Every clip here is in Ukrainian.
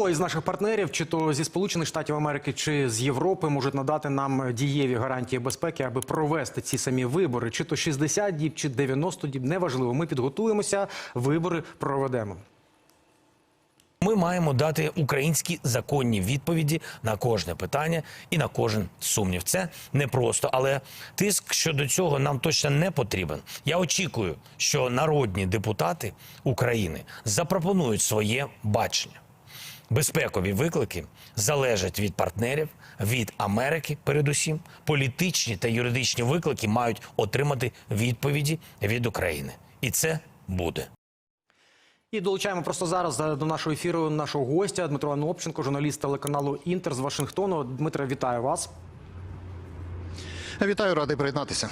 Хто із наших партнерів, чи то зі Сполучених Штатів Америки, чи з Європи, можуть надати нам дієві гарантії безпеки, аби провести ці самі вибори, чи то 60 діб, чи 90 діб, неважливо. Ми підготуємося, вибори проведемо. Ми маємо дати українські законні відповіді на кожне питання і на кожен сумнів. Це непросто, але тиск щодо цього нам точно не потрібен. Я очікую, що народні депутати України запропонують своє бачення. Безпекові виклики залежать від партнерів, від Америки, передусім. Політичні та юридичні виклики мають отримати відповіді від України, і це буде. І долучаємо просто зараз е, до нашого ефіру нашого гостя Дмитро Анопченко, журналіст телеканалу Інтер з Вашингтону. Дмитро, вітаю вас. Вітаю, радий приєднатися.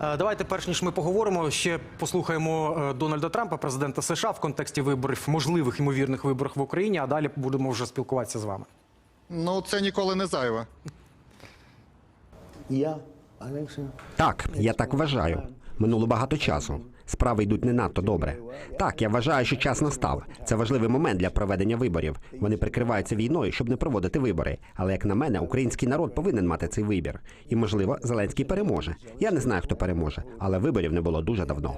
Е, Давайте, перш ніж ми поговоримо, ще послухаємо е, Дональда Трампа, президента США, в контексті виборів, можливих ймовірних виборів в Україні. А далі будемо вже спілкуватися з вами. Ну, це ніколи не зайве. Я. Так, я так вважаю. Минуло багато часу. Справи йдуть не надто добре. Так, я вважаю, що час настав. Це важливий момент для проведення виборів. Вони прикриваються війною, щоб не проводити вибори. Але як на мене, український народ повинен мати цей вибір. І можливо, Зеленський переможе. Я не знаю, хто переможе, але виборів не було дуже давно.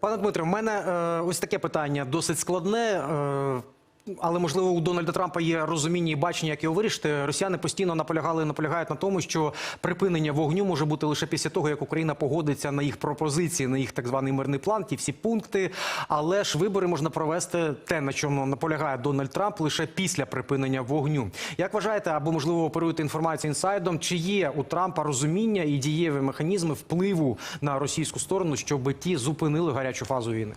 Пане Дмитре, в мене е, ось таке питання досить складне. Е, але можливо у Дональда Трампа є розуміння і бачення, як його вирішити. Росіяни постійно наполягали і наполягають на тому, що припинення вогню може бути лише після того, як Україна погодиться на їх пропозиції, на їх так званий мирний план, ті всі пункти. Але ж вибори можна провести те, на чому наполягає Дональд Трамп, лише після припинення вогню. Як вважаєте, або можливо оперуєте інформацію інсайдом? Чи є у Трампа розуміння і дієві механізми впливу на російську сторону, щоб ті зупинили гарячу фазу війни?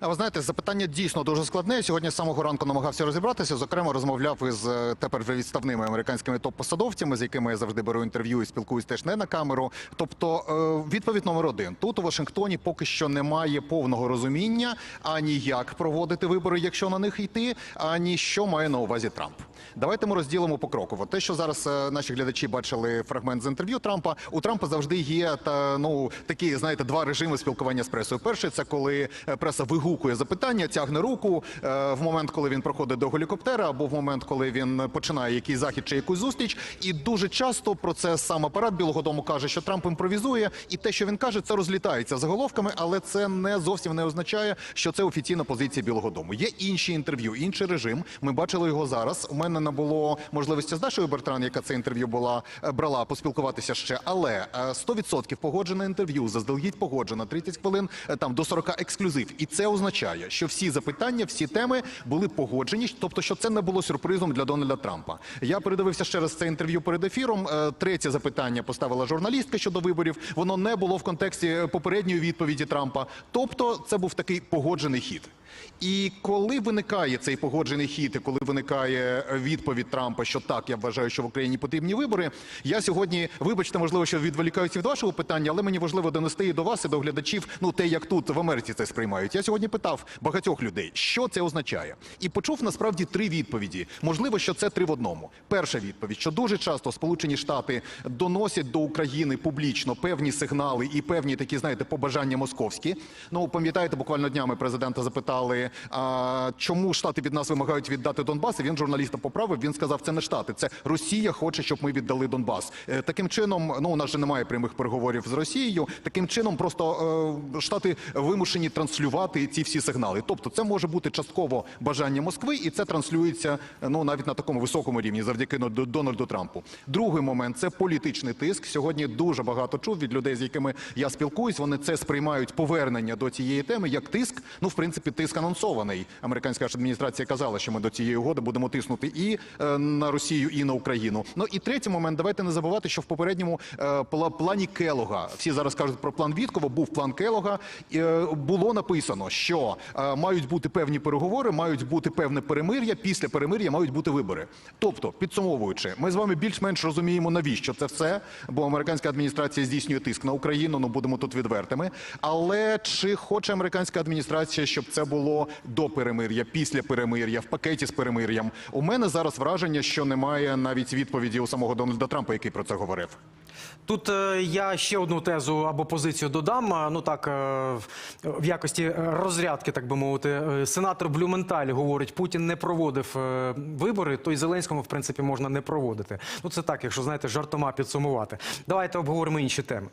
А ви знаєте, запитання дійсно дуже складне. Сьогодні з самого ранку намагався розібратися. Зокрема, розмовляв із е, тепер вже відставними американськими топ-посадовцями, з якими я завжди беру інтерв'ю і спілкуюсь теж не на камеру. Тобто, е, відповідь номер один: тут у Вашингтоні поки що немає повного розуміння ані як проводити вибори, якщо на них йти, ані що має на увазі Трамп. Давайте ми розділимо покроково. Те, що зараз е, наші глядачі бачили фрагмент з інтерв'ю Трампа. У Трампа завжди є та ну такі, знаєте, два режими спілкування з пресою. Перший це коли преса вигукує запитання, тягне руку е, в момент, коли він проходить до гелікоптера, або в момент, коли він починає якийсь захід чи якусь зустріч. І дуже часто про це сам апарат Білого Дому каже, що Трамп імпровізує, і те, що він каже, це розлітається заголовками, але це не зовсім не означає, що це офіційна позиція Білого Дому. Є інші інтерв'ю, інший режим. Ми бачили його зараз. У мене не було можливості з Дашою Бертран, яка це інтерв'ю була е, брала, поспілкуватися ще. Але е, 100% погоджене інтерв'ю, заздалегідь погоджено, 30 хвилин, е, там до 40 ексклюзив. І це означає, що всі запитання, всі теми були погоджені, тобто, що це не було сюрпризом для Дональда Трампа. Я передивився ще раз це інтерв'ю перед ефіром. Е, Третє запитання поставила журналістка щодо виборів. Воно не було в контексті попередньої відповіді Трампа. Тобто, це був такий погоджений хід. І коли виникає цей погоджений хід, і коли виникає відповідь Трампа, що так, я вважаю, що в Україні потрібні вибори. Я сьогодні, вибачте, можливо, що відволікаюся від вашого питання, але мені важливо донести і до вас, і до глядачів, ну те, як тут в Америці це сприймають. Я сьогодні питав багатьох людей, що це означає, і почув насправді три відповіді. Можливо, що це три в одному. Перша відповідь, що дуже часто Сполучені Штати доносять до України публічно певні сигнали і певні такі, знаєте, побажання московські. Ну пам'ятаєте, буквально днями президента запитали, а, чому штати від нас вимагають віддати Донбас. І він журналіста поправив. Він сказав, це не штати, це Росія хоче, щоб ми віддали Донбас. Е, Таким чином, ну у нас же немає прямих переговорів з Росією. Таким чином, просто е, штати вимушені транслювати ці всі сигнали. Тобто, це може бути частково бажання Москви, і це транслюється ну навіть на такому високому рівні, завдяки Дональду Трампу. Другий момент це політичний тиск. Сьогодні дуже багато чув від людей, з якими я спілкуюсь. Вони це сприймають повернення до цієї теми як тиск. Ну, в принципі, тиск анонсований. Американська адміністрація казала, що ми до цієї угоди будемо тиснути і е, на Росію, і на Україну. Ну і третій момент. Давайте не забувати, що в попередньому е, плані Келога всі зараз кажуть про план Віткова. Був план Келога. е, було написано, що мають бути певні переговори, мають бути певне перемир'я. Після перемир'я мають бути вибори. Тобто, підсумовуючи, ми з вами більш-менш розуміємо, навіщо це все, бо американська адміністрація здійснює тиск на Україну. Ну будемо тут відвертими. Але чи хоче американська адміністрація, щоб це було до перемир'я, після перемир'я, в пакеті з перемир'ям? У мене зараз враження, що немає навіть відповіді у самого Дональда Трампа, який про це говорив. Тут е, я ще одну тезу або позицію додам. Ну так, е, в- якості е, розрядки, так би мовити, Е, сенатор Блюменталь говорить, Путін не проводив е, вибори, то й Зеленському, в принципі, можна не проводити. Ну це так, якщо знаєте, жартома підсумувати. Давайте обговоримо інші теми.